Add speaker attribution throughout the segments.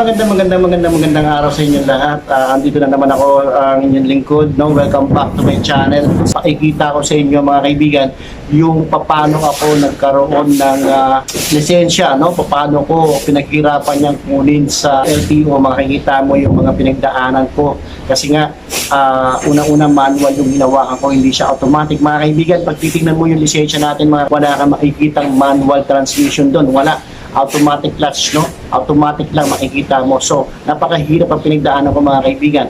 Speaker 1: Magandang magandang magandang magandang araw sa inyo lahat. Ah, andito na naman ako ang inyong lingkod. No? Welcome back to my channel. Pakikita ko sa inyo mga kaibigan yung paano ako nagkaroon ng ah, lisensya, no? Paano ko pinaghirapan niyang kunin sa LTO. Makikita mo yung mga pinagdaanan ko. Kasi nga, ah, unang-una manual yung ginawa ko, hindi siya automatic. Mga kaibigan, pag titignan mo yung lisensya natin, mga, wala kang makikitang manual transmission doon. Wala automatic clutch, no? Automatic lang makikita mo. So, napakahirap ang pinagdaanan ko mga kaibigan.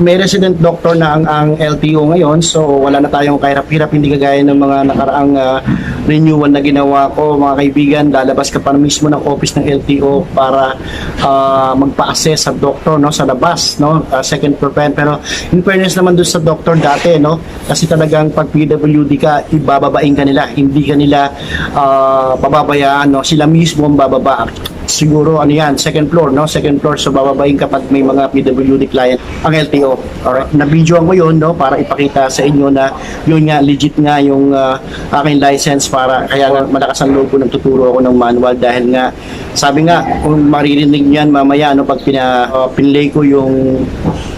Speaker 1: May resident doctor na ang, ang LTO ngayon, so wala na tayong kahirap-hirap, hindi kagaya ng mga nakaraang ah, renewal na ginawa ko mga kaibigan. Lalabas ka pa mismo ng office ng LTO para ah, magpa-assess sa doctor no sa labas no Ah, second yan. pero in fairness naman doon sa doctor dati no kasi talagang pag PWD ka ibababain ka nila hindi ka nila ah, pababayaan no sila mismo ang bababa siguro ano yan second floor no? Second floor so bababain kapag may mga PWD client ang LTO alright na videoan ko yun no? Para ipakita sa inyo na yun nga legit nga yung ah, aking license para kaya nga malakas ang loob ko nang tuturo ako ng manual dahil nga sabi nga kung maririnig niyan mamaya no? Pag pina, ah, pinlay ko yung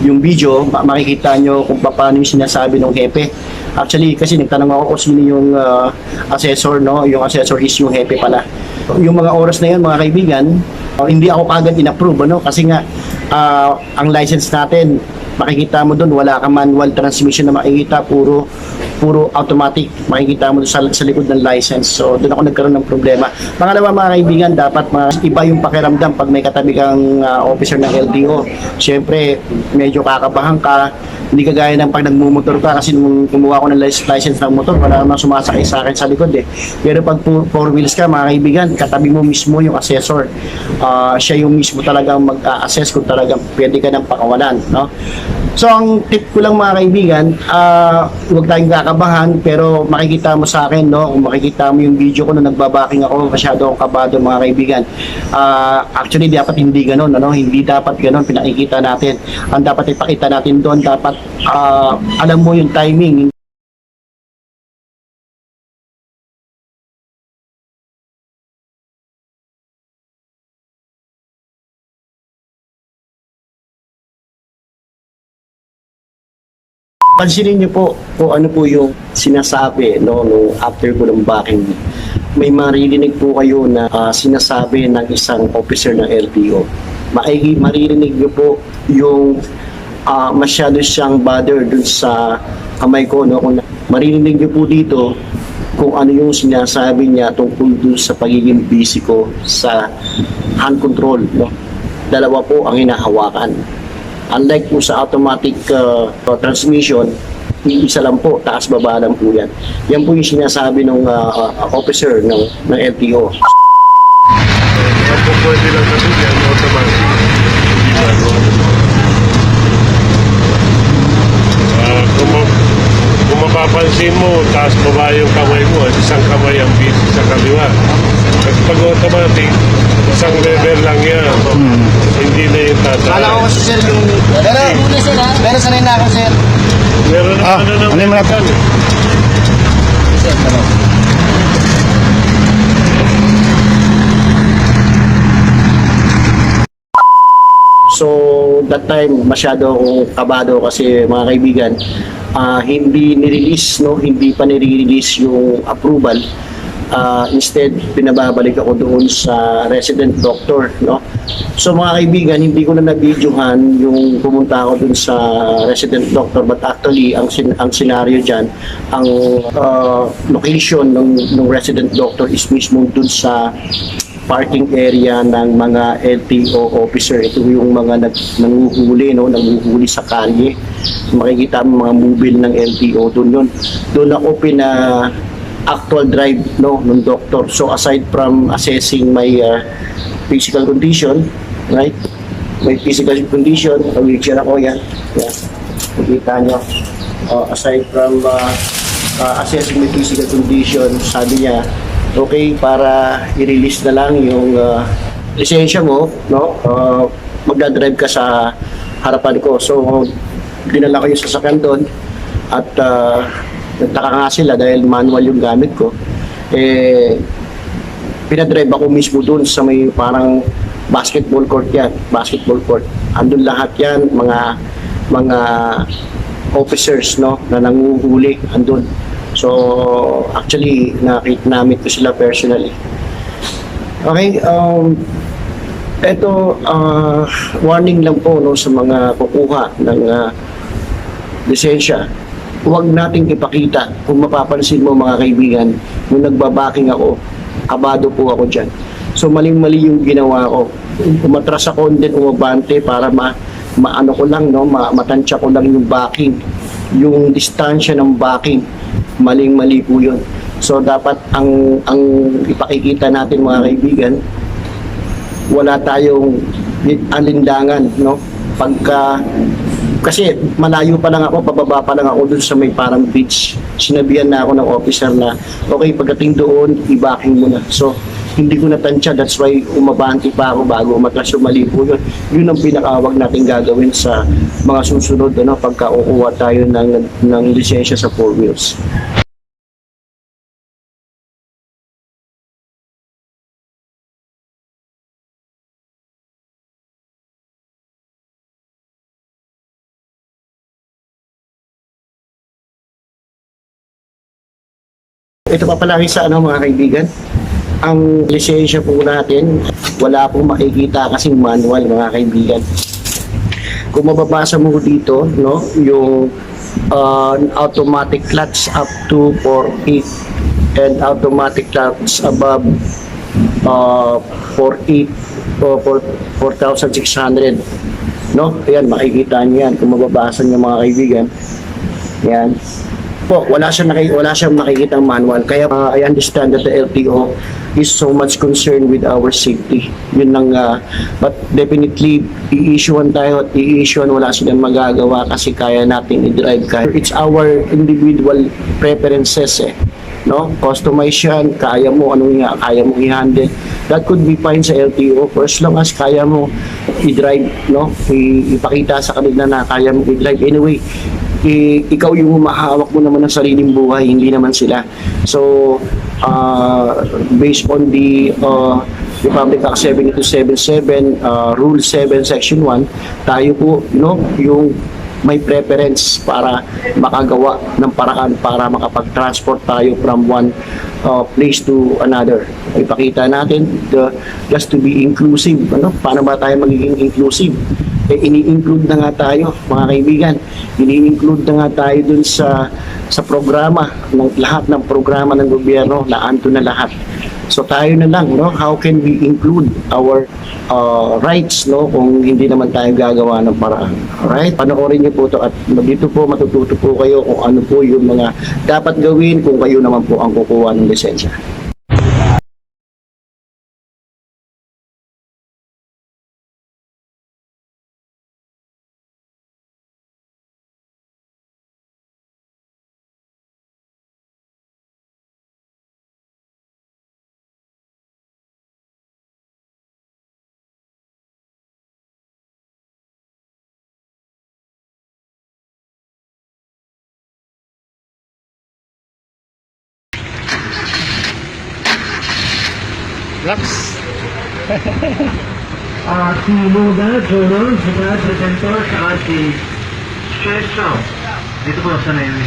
Speaker 1: yung video ma- makikita nyo kung paano yung sinasabi ng hepe Actually, kasi nagtanong ako kung sino yung ah, assessor, no? Yung assessor is yung hepe pala. Yung mga oras na yun, mga kaibigan, ah, hindi ako kagad in-approve, ano? Kasi nga, ah, ang license natin, makikita mo doon, wala kang manual transmission na makikita, puro puro automatic makikita mo sa, sa likod ng license. So, doon ako nagkaroon ng problema. Pangalawa, mga kaibigan, dapat mga, iba yung pakiramdam pag may katabi kang ah, officer ng LTO. Siyempre, medyo kakabahan ka, hindi kagaya ng pag nagmumotor ka kasi nung kumuha ko ng lic- license ng motor, wala namang sumasakay sa akin sa likod eh. Pero pag four wheels ka, mga kaibigan, katabi mo mismo yung assessor. Ah, siya yung mismo talagang mag-assess kung talagang pwede ka ng pakawalan. No? So, ang tip ko lang mga kaibigan, ah, huwag tayong kakabahan, pero makikita mo sa akin, no? Kung makikita mo yung video ko nung nagbabaking ako, masyado akong kabado mga kaibigan. Ah, actually, dapat hindi ganun, ano? Hindi dapat ganun, pinakikita natin. Ang dapat ipakita natin doon, dapat ah, alam mo yung timing, Pansinin niyo po kung ano po yung sinasabi no, no after ko ng backing. May maririnig po kayo na ah, sinasabi ng isang officer ng LTO. Maigi, maririnig niyo po yung ah, masyado siyang bother dun sa kamay ko. No? Kung maririnig niyo po dito kung ano yung sinasabi niya tungkol dun sa pagiging busy ko sa hand control. No? Dalawa po ang hinahawakan. Unlike po sa automatic uh, transmission, isa lang po, taas baba lang po yan. Yan po yung sinasabi ng uh, uh, officer ng, ng LTO.
Speaker 2: Yan, mapapansin mo, taas baba yung kamay mo, at isang kamay ang busy sa kaliwa. Kasi pag automatic, isang level lang yan. Hindi na yung tataas.
Speaker 1: kasi sir yung... Pero, pero sanay na ako sir.
Speaker 2: Meron na
Speaker 1: Ah,
Speaker 2: ano ng
Speaker 1: ano yung mga-. Sir. So, that time, masyado akong kabado kasi mga kaibigan, ah, hindi nirelease, no? hindi pa nire-release yung approval. Ah, instead, pinababalik ako doon sa resident doctor. No? So mga kaibigan, hindi ko na na-videohan yung pumunta ako doon sa resident doctor but actually, ang, sin- ang scenario dyan, ang ah, location ng, ng resident doctor is mismo doon sa parking area ng mga LTO officer. Ito yung mga nag, nanguhuli, no? nanguhuli sa kalye. Makikita mo mga mobile ng LTO doon yun. Doon ako pina actual drive no ng doctor. So aside from assessing my uh, physical condition, right? My physical condition, wheelchair ako yan. Yeah. Makita nyo. Uh, aside from uh, uh, assessing my physical condition, sabi niya, okay, para i-release na lang yung uh, lisensya mo, no? Uh, magdadrive ka sa harapan ko. So, dinala ko yung sasakyan doon at uh, nagtaka nga sila dahil manual yung gamit ko. Eh, pinadrive ako mismo doon sa may parang basketball court yan, basketball court. Andun lahat yan, mga mga officers no na nanguhuli andun. So actually nakita namin ko sila personally. Okay, um ito ah, warning lang po no sa mga kukuha ng ah, lisensya. Huwag nating ipakita kung mapapansin mo mga kaibigan, nung nagbabaking ako, kabado po ako dyan. So maling-mali yung ginawa ko. Umatras ako din umabante para ma maano ko lang no, ma matansya ko lang yung backing, yung distansya ng backing. Maling-mali po 'yun. So dapat ang ang ipakikita natin mga kaibigan, wala tayong alindangan no pagka kasi malayo pa lang ako, pababa pa lang ako dun sa may parang beach. Sinabihan na ako ng officer na, okay, pagdating doon, i-backing mo na. So, hindi ko natansya. That's why umabanti pa ako bago umatras mali po yun. Yun ang pinakawag natin gagawin sa mga susunod ano, pagka kukuha tayo ng, ng lisensya sa four wheels. Ito pa palagi sa ano mga kaibigan. Ang lisensya po natin, wala pong makikita kasing manual mga kaibigan. Kung mababasa mo dito, no, yung uh, automatic clutch up to 48 and automatic clutch above uh, 48 o 4,600. No? Ayan, makikita niyo yan kung mababasa niyo mga kaibigan. Yan po, wala siyang naki, wala siyang makikitang manual. Kaya uh, I understand that the LTO is so much concerned with our safety. Yun lang, uh, but definitely, i-issuean tayo at i-issuean wala silang magagawa kasi kaya nating i-drive kaya. It's our individual preferences eh. No? Customize yan, kaya mo, anong nga, kaya mo i-handle. That could be fine sa LTO for as long as kaya mo i-drive, no? I- ipakita sa kanila na kaya mo i-drive. Anyway, i- ikaw yung humahawak mo naman ng sariling buhay, hindi naman sila. So, uh, based on the uh, Republic Act 7277, uh, Rule 7, Section 1, tayo po, you know, yung may preference para makagawa ng paraan para makapag-transport tayo from one uh, place to another. Ipakita natin the, just to be inclusive. Ano? Paano ba tayo magiging inclusive? Eh, ini-include na nga tayo, mga kaibigan. Ini-include na nga tayo dun sa sa programa ng lahat ng programa ng gobyerno, naanto na lahat. So tayo na lang, no? How can we include our uh, rights, no? Kung hindi naman tayo gagawa ng paraan. Alright? Panoorin niyo po to at dito po matututo po kayo kung ano po yung mga dapat gawin kung kayo naman po ang kukuha ng lisensya.
Speaker 3: Ah, sumunod, sunod, sunod, presenter sa si Cheso. Dito po sa na yung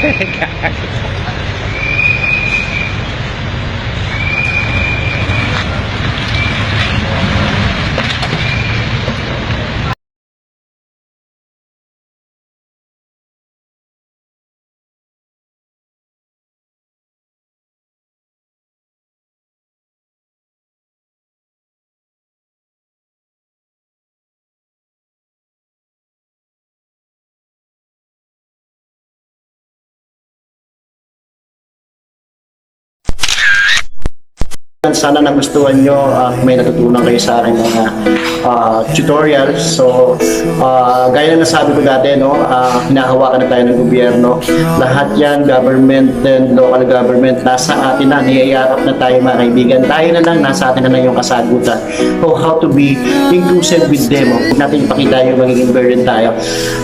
Speaker 3: window.
Speaker 1: Sana nagustuhan nyo at may natutunan kayo sa aking mga ah, tutorials. So, ah, gaya na nasabi ko dati, no, ah, hinahawakan na tayo ng gobyerno. Lahat yan, government and local government, nasa atin na, niyayarap na tayo mga kaibigan. Tayo na lang, nasa atin na lang yung kasagutan. So, how to be inclusive with them. Huwag natin ipakita yung magiging burden tayo.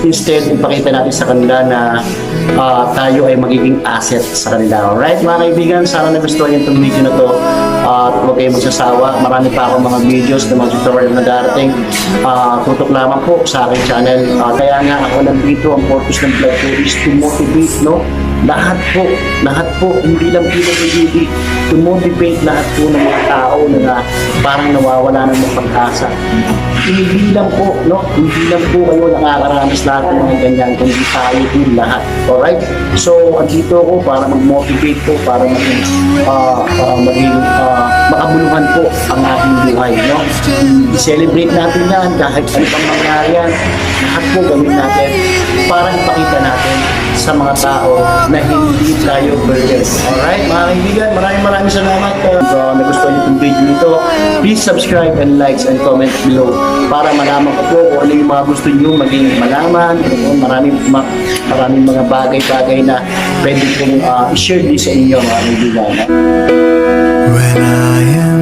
Speaker 1: Instead, ipakita natin sa kanila na ah, tayo ay magiging asset sa kanila. Alright, mga kaibigan, sana nagustuhan niyo itong video na to. At huwag kayong magsasawa. Marami pa akong mga videos na mga tutorial na darating. Ah, tutok lamang po sa aking channel. Ah, kaya nga ako nandito, ang purpose ng vlog ko is to motivate, no? Lahat po, lahat po, hindi lang PWD, to motivate lahat po ng mga tao na, na parang nawawala ng mga pag-asa. Hindi lang po, no? Hindi lang po kayo nakakaranas lahat ng mga ganyan, kundi tayo din lahat. Alright? So, andito ako para mag-motivate po, para maging, ah, ah, maging ah, makabuluhan po ang ating buhay, no? I-celebrate natin yan kahit ano pang mangyari yan. Lahat po gawin natin para ipakita natin sa mga tao na hindi tayo burden. Alright, mga kaibigan, maraming maraming salamat. Uh, so, nagustuhan niyo itong video nito. Please subscribe and likes and comment below para malaman ko po kung ano yung mga gusto niyo maging malaman. Maraming, ma- maraming mga bagay-bagay na pwede kong uh, i-share din sa inyo, mga kaibigan.
Speaker 4: When I am